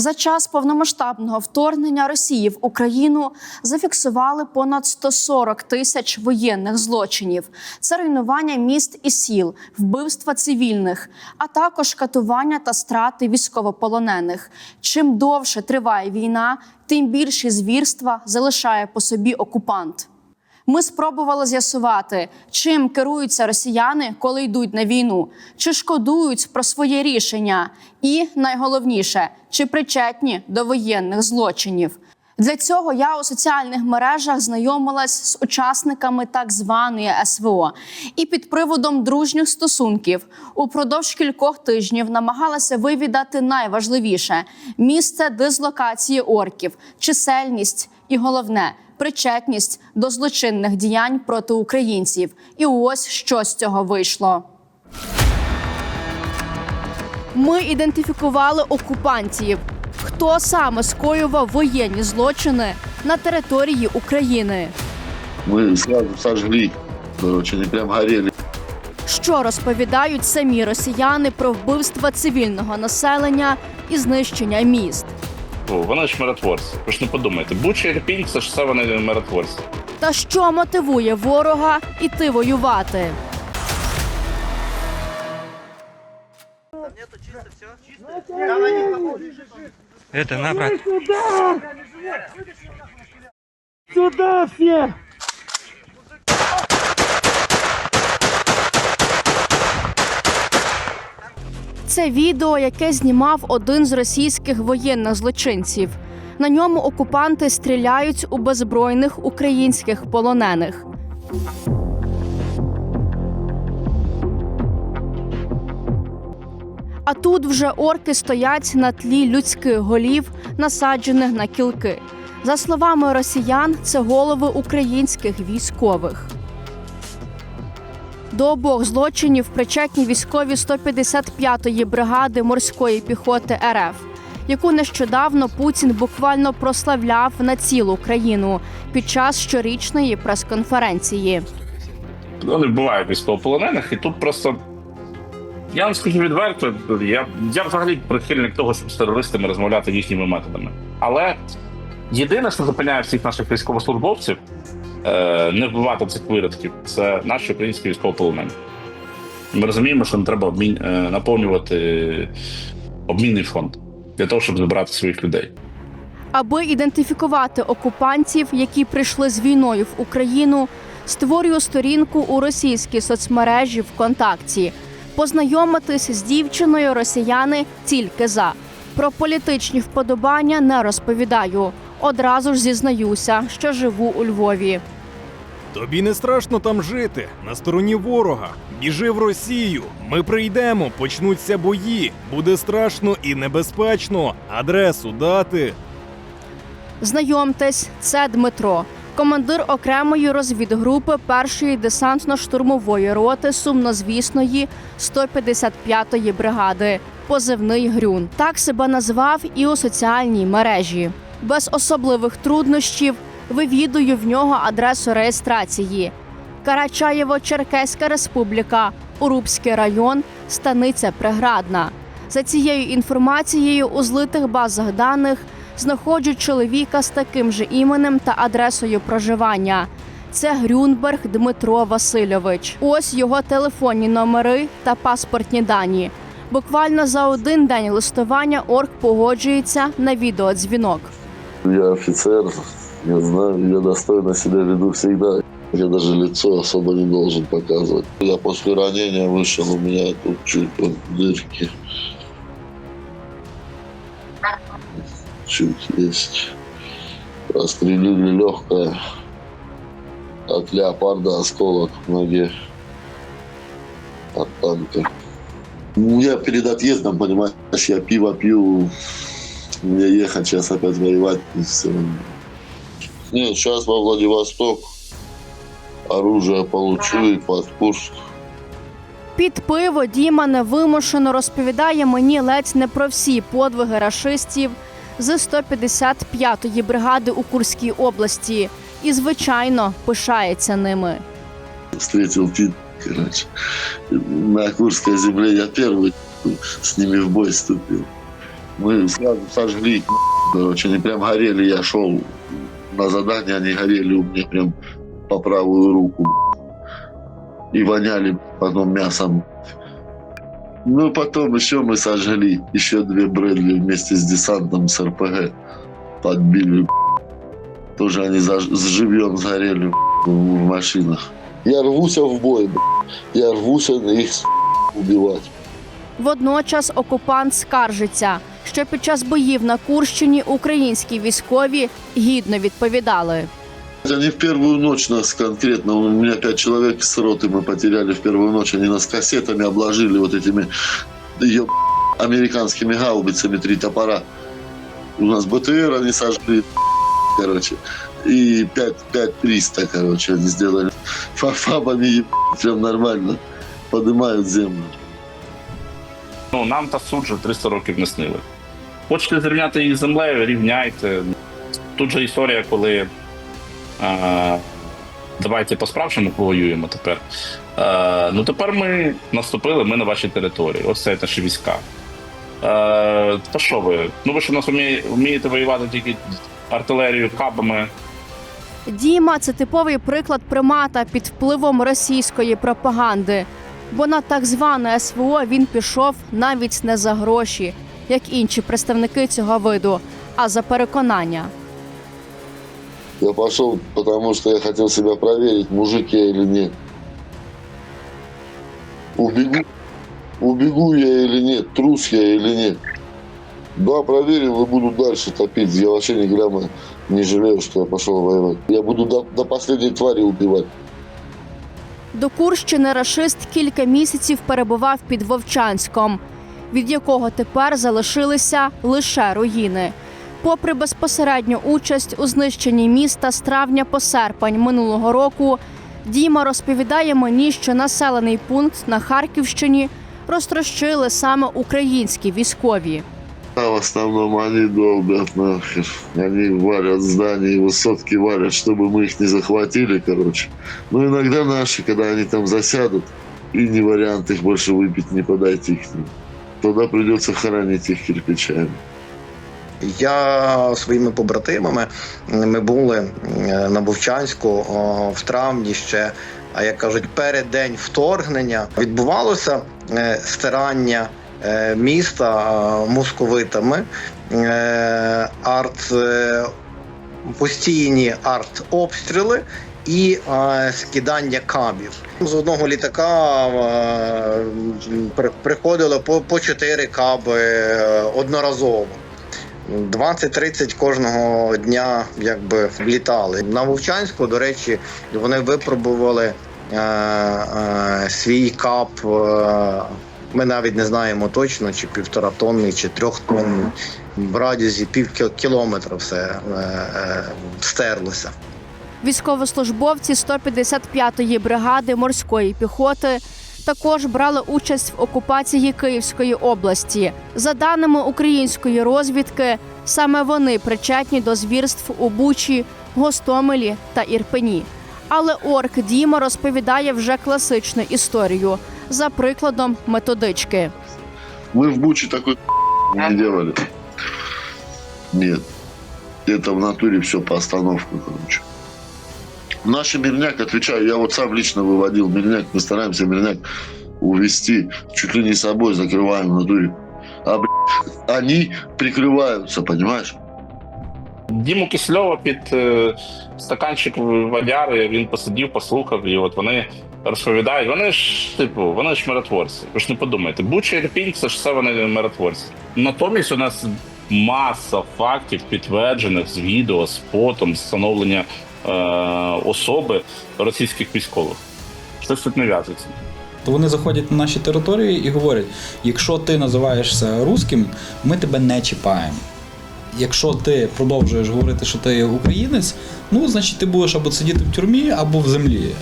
За час повномасштабного вторгнення Росії в Україну зафіксували понад 140 тисяч воєнних злочинів. Це руйнування міст і сіл, вбивства цивільних, а також катування та страти військовополонених. Чим довше триває війна, тим більші звірства залишає по собі окупант. Ми спробували з'ясувати, чим керуються росіяни, коли йдуть на війну, чи шкодують про своє рішення, і найголовніше, чи причетні до воєнних злочинів. Для цього я у соціальних мережах знайомилась з учасниками так званої СВО і під приводом дружніх стосунків упродовж кількох тижнів намагалася вивідати найважливіше місце дислокації орків, чисельність і головне причетність до злочинних діянь проти українців. І ось що з цього вийшло. Ми ідентифікували окупантів. Хто саме скоював воєнні злочини на території України? Мы сразу сожгли. Короче, они прям горели. Що розповідають самі росіяни про вбивства цивільного населення і знищення міст? О, вони ж миротворці. Ви ж не подумайте, Буча і Ірпінь – це ж все вони миротворці. Та що мотивує ворога іти воювати? Это набрать. Сюда все! Це відео, яке знімав один з російських воєнних злочинців. На ньому окупанти стріляють у беззбройних українських полонених. А тут вже орки стоять на тлі людських голів, насаджених на кілки. За словами росіян, це голови українських військових. До обох злочинів причетні військові 155-ї бригади морської піхоти РФ, яку нещодавно Путін буквально прославляв на цілу країну під час щорічної прес-конференції. Вони вбивають військовополонених, і тут просто. Я вам скажу відверто, я, я взагалі прихильник того, щоб з терористами розмовляти їхніми методами. Але єдине, що зупиняє всіх наших військовослужбовців, е, не вбивати цих виродків, це наші українські військовополонені. Ми розуміємо, що нам треба обмін, е, наповнювати обмінний фонд для того, щоб забирати своїх людей. Аби ідентифікувати окупантів, які прийшли з війною в Україну, створюю сторінку у російській соцмережі ВКонтакті. Познайомитись з дівчиною росіяни тільки за. Про політичні вподобання не розповідаю. Одразу ж зізнаюся, що живу у Львові. Тобі не страшно там жити, на стороні ворога. Біжи в Росію. Ми прийдемо, почнуться бої. Буде страшно і небезпечно. Адресу дати. Знайомтесь, це Дмитро, командир окремої розвідгрупи першої десантно-штурмової роти сумнозвісної 155-ї бригади. Позивний Грюн. Так себе назвав і у соціальній мережі. Без особливих труднощів вивідую в нього адресу реєстрації. Карачаєво-Черкеська республіка, Урубський район, станиця Преградна. За цією інформацією у злитих базах даних знаходжу чоловіка з таким же іменем та адресою проживання. Це Грюнберг Дмитро Васильович. Ось його телефонні номери та паспортні дані. Буквально за один день листування орк погоджується на відеодзвінок. Я офицер, я знаю, я достойно себя веду всегда. Я даже лицо особо не должен показывать. Я после ранения вышел, у меня тут чуть вот дырки. Чуть есть. Прострелили легкое. От леопарда осколок в ноге. От танка. Я перед отъездом, понимаешь, я пиво пью, мне ехать сейчас опять воевать и все. Нет, сейчас во Владивосток оружие получу и под Курск. Під пиво Діма невимушено розповідає мені ледь не про всі подвиги рашистів з 155-ї бригади у Курській області і, звичайно, пишається ними. Встретил Тит, короче. На Курской земле я первый с ними в бой вступил. Мы сразу сожгли их, короче, они прям горели. Я шел на задание, они горели у меня прям по правую руку. И воняли потом мясом. Ну, потом еще мы сожгли еще две Брэдли вместе с десантом с РПГ. Подбили. Тоже они заж- живьем сгорели в машинах. Я рвуся в бой. Я рвуся их убивать. Водночас окупант скаржиться, що під час боїв на Курщині українські військові гідно відповідали. Они в первую ночь нас конкретно, у меня пять человек с роты мы потеряли в первую ночь, они нас кассетами обложили вот этими еб... американскими гаубицами три топора. У нас БТР они сожгли, короче, и 5, 5 300, короче, они сделали. Фа- Фабами еб... прям нормально поднимают землю. Ну, нам та суд вже 300 років не снили. Хочете зрівняти їх землею, рівняйте. Тут же історія, коли е, давайте по-справжньому повоюємо тепер. Е, ну тепер ми наступили, ми на вашій території. Ось це наші війська. Е, та що ви? Ну ви що нас вміє- вмієте воювати тільки артилерією, кабами. Діма це типовий приклад примата під впливом російської пропаганди. Бо на так зване СВО він пішов навіть не за гроші, як інші представники цього виду, а за переконання. Я пошел, потому что я хотел себя проверить, мужик я или нет. Убегу, убегу я или нет, трус я или нет. Да, проверил и буду дальше топить. Я вообще ни грамма не жалею, что я пошел воевать. Я буду до, до последней твари убивать. До Курщини рашист кілька місяців перебував під Вовчанськом, від якого тепер залишилися лише руїни. Попри безпосередню участь у знищенні міста з травня по серпень минулого року, Діма розповідає мені, що населений пункт на Харківщині розтрощили саме українські військові. А в основном они долбят нахер. Они валят здания, высотки валят, чтобы мы их не захватили, короче. Но иногда наши, когда они там засядут, и не вариант их больше выпить, не подойти к ним. Тогда придется хоронить их кирпичами. Я своїми побратимами ми були е, на Вовчанську о, в травні ще. А як кажуть, перед день вторгнення відбувалося е, стирання е, міста е, московитами, е, арт, е, постійні арт-обстріли і е, скидання кабів. З одного літака е, при- приходило по, по 4 каби е, одноразово. 20-30 кожного дня якби влітали. На Вовчанську, до речі, вони випробували е, е, свій кап. Е, ми навіть не знаємо точно, чи півтора тонни, чи трьох тонн. В радіусі пів кі- кілометра все е, е, стерлося. Військовослужбовці 155-ї бригади морської піхоти також брали участь в окупації Київської області. За даними української розвідки, саме вони причетні до звірств у Бучі, Гостомелі та Ірпені. Але орк Діма розповідає вже класичну історію за прикладом методички. Мы в Буче такой не делали. Нет. Это в натуре все по остановкам, короче. Наш мирняк, отвечаю, я вот сам лично выводил мирняк. Мы стараемся мирняк увести чуть ли не собой, закрываем в натуре. А, блядь, они прикрываются, понимаешь? Діму Кисльова під е, стаканчик водяри, він посидів, послухав, і от вони розповідають. Вони ж, типу, вони ж миротворці. Ви ж не подумайте, Буча Ірпінь це ж все вони миротворці. Натомість у нас маса фактів, підтверджених з відео, з фотом, з встановлення е, особи російських військових. Щось тут не в'язується. То вони заходять на наші території і говорять: якщо ти називаєшся руським, ми тебе не чіпаємо. Якщо ти продовжуєш говорити, що ти українець, ну значить ти будеш або сидіти в тюрмі, або в землі.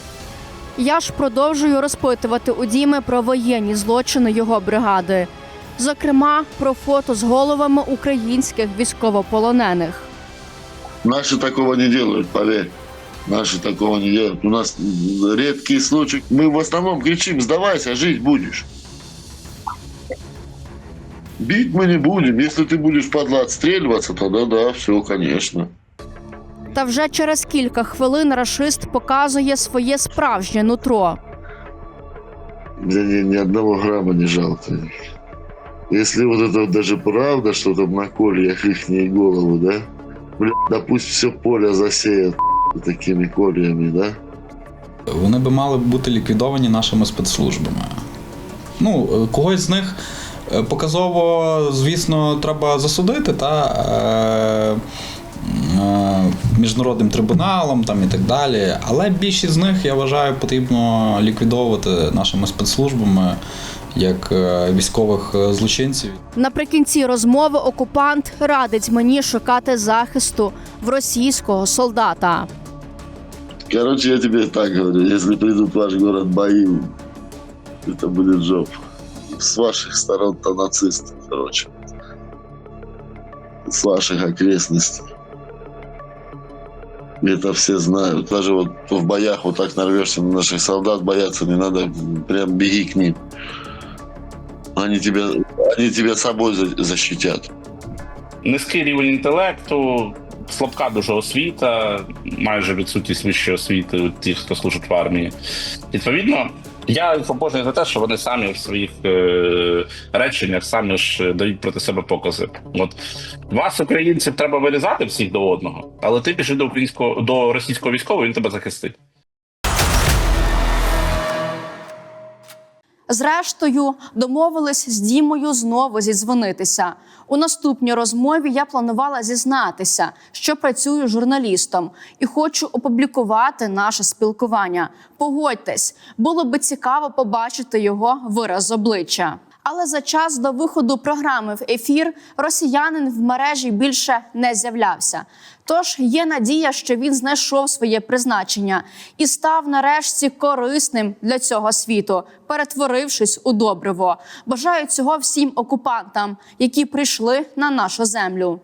Я ж продовжую розпитувати у Діми про воєнні злочини його бригади, зокрема про фото з головами українських військовополонених. Наши такого не делают, поверь. Наши такого не делают. У нас редкий случай. Мы в основном кричим, сдавайся, жить будешь. Бить мы не будем. Если ты будешь, падла, отстреливаться, тогда да, все, конечно. Та вже через кілька хвилин рашист показує своє справжнє нутро. Мне ни, ни одного грамма не жалко. Если вот это вот даже правда, что там на кольях их головы, да? Бля, да пусть все поле засеет такими кольями, да? Вони би мали бути ліквідовані нашими спецслужбами. Ну, е, когось з них е, показово, звісно, треба засудити та е, е, міжнародним трибуналом там, і так далі. Але більшість з них, я вважаю, потрібно ліквідовувати нашими спецслужбами як е, військових е, злочинців. Наприкінці розмови окупант радить мені шукати захисту в російського солдата. Короче, я тебе так говорю, если придут в ваш город бои, это будет жоп. С ваших сторон-то нацисты, короче. С ваших окрестностей. Это все знают. Даже вот в боях вот так нарвешься на наших солдат, бояться не надо, прям беги к ним. Они тебя, они тебя собой за- защитят. Низький рівень інтелекту, слабка дуже освіта, майже відсутність вищої освіти у тих, хто служить в армії. Відповідно, я їх за те, що вони самі в своїх е, реченнях самі ж дають проти себе покази. От вас, українців, треба вирізати всіх до одного, але ти пішли до українського до російського військового, він тебе захистить. Зрештою, домовились з Дімою знову зідзвонитися. У наступній розмові я планувала зізнатися, що працюю журналістом і хочу опублікувати наше спілкування. Погодьтесь, було би цікаво побачити його вираз обличчя. Але за час до виходу програми в ефір росіянин в мережі більше не з'являвся. Тож є надія, що він знайшов своє призначення і став нарешті корисним для цього світу, перетворившись у добриво. Бажаю цього всім окупантам, які прийшли на нашу землю.